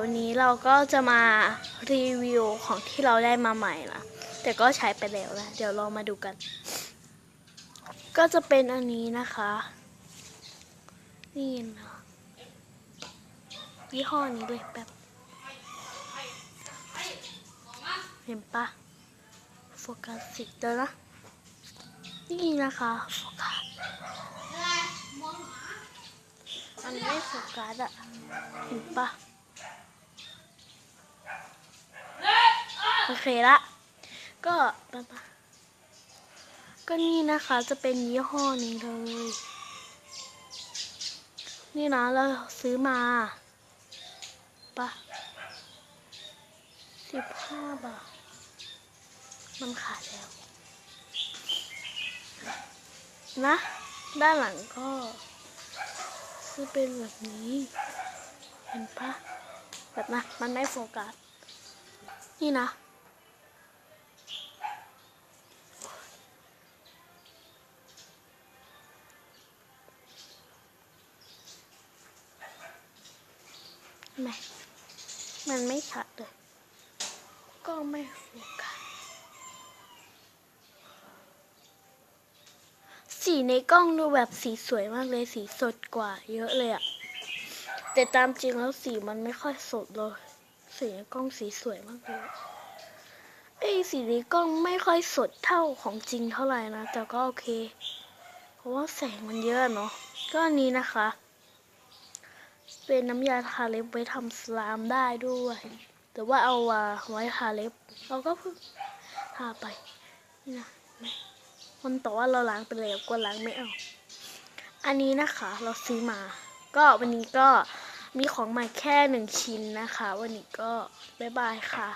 วันนี้เราก็จะมารีวิวของที่เราได้มาใหม่ละแต่ก็ใช้ไปแล้วนะเดี๋ยวเรามาดูกัน ก็จะเป็นอันนี้นะคะ นี่นะยี่ห้อนี้เลยแบบ เห็นปะโฟกัสสิเดี๋ยวนะ นี่นะคะโฟกัสมันไม่โฟกัสอะเห็นปะ โอเคละ ก็ปะมาณก็นี่นะคะจะเป็นยี่ห้อนี้เลย นี่นะเราซื้อมาปะสิบห้าบาท มันขายแล้ว นะ ด้านหลังก็จะเป็นแบบนี้ เห็นปะแบบนะ มันไม่โฟกัส นี่นะ ไม่มันไม่ชัดเลย ก็ไม่โฟกัสสีในกล้องดูแบบสีสวยมากเลยสีสดกว่า เยอะเลยอะแต่ตามจริงแล้วสีมันไม่ค่อยสดเลย สีในกล้องสีสวยมากเลยไอ้สีในกล้องไม่ค่อยสดเท่าของจริงเท่าไหร่นะ แต่ก็โอเค เพราะว่าแสงมันเยอะเนาะก็อันนี้นะคะ เป็นน้ำยาทาเล็บไว้ทำสลามได้ด้วย แต่ว่าเอาวาไว้ทาเล็บ เราก็เพิ่งทาไป นี่นะมมันต่อว่าเราล้างไปแล้วก็ล้างไม่เอาอันนี้นะคะเราซื้อมา ก็วันนี้ก็มีของใหม่แค่หนึ่งชิ้นนะคะ วันนี้ก็บ๊ายบายค่ะ